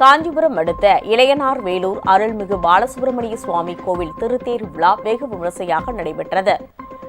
காஞ்சிபுரம் அடுத்த இளையனார் வேலூர் அருள்மிகு பாலசுப்பிரமணிய சுவாமி கோவில் திருத்தேர் விழா வெகு விமரிசையாக நடைபெற்றது.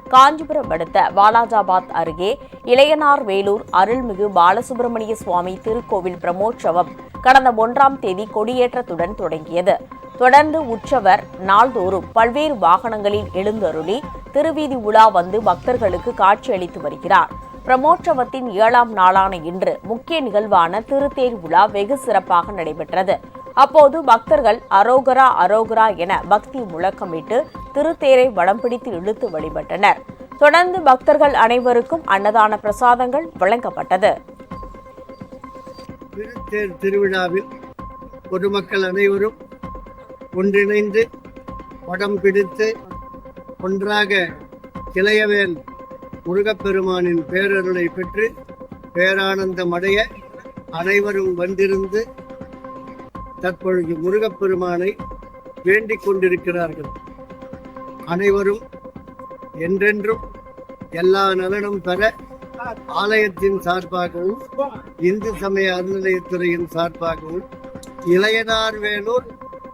காஞ்சிபுரம் அடுத்த வாலாஜாபாத் அருகே இளையனார் வேலூர் அருள்மிகு பாலசுப்பிரமணிய சுவாமி திருக்கோவில் பிரமோற்சவம் கடந்த ஒன்றாம் தேதி கொடியேற்றத்துடன் தொடங்கியது. தொடர்ந்து உற்சவர் நாள்தோறும் பல்வேறு வாகனங்களில் எழுந்தருளி திருவீதி உலா வந்து பக்தர்களுக்கு காட்சியளித்து வருகிறார். பிரமோற்சவத்தின் ஏழாம் நாளான இன்று முக்கிய நிகழ்வான திருத்தேர் விழா வெகு சிறப்பாக நடைபெற்றது. அப்போது பக்தர்கள் அரோகரா அரோகரா என பக்தி முழக்கமிட்டு திருத்தேரை வடம் பிடித்து இழுத்து வழிபட்டனர். தொடர்ந்து பக்தர்கள் அனைவருக்கும் அன்னதான பிரசாதங்கள் வழங்கப்பட்டது. திருத்தேர் திருவிழாவில் பொதுமக்கள் அனைவரும் ஒன்றிணைந்து படம் பிடித்து ஒன்றாக கிளையவேல் முருகப்பெருமானின் பேரருளை பெற்று பேரானந்தம் அடைய அனைவரும் வந்திருந்து தற்பொழுது முருகப்பெருமானை வேண்டிக் கொண்டிருக்கிறார்கள். அனைவரும் என்றென்றும் எல்லா நலனும் பெற ஆலயத்தின் சார்பாகவும் இந்து சமய அறநிலையத்துறையின் சார்பாகவும் இளையனார் வேலூர்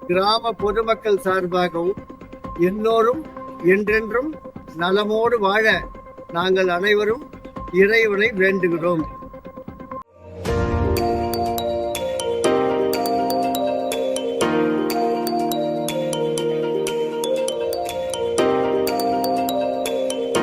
கிராம பொதுமக்கள் சார்பாகவும் எல்லோரும் என்றென்றும் நலமோடு வாழ நாங்கள் அனைவரும் இறைவனை வேண்டுகிறோம்.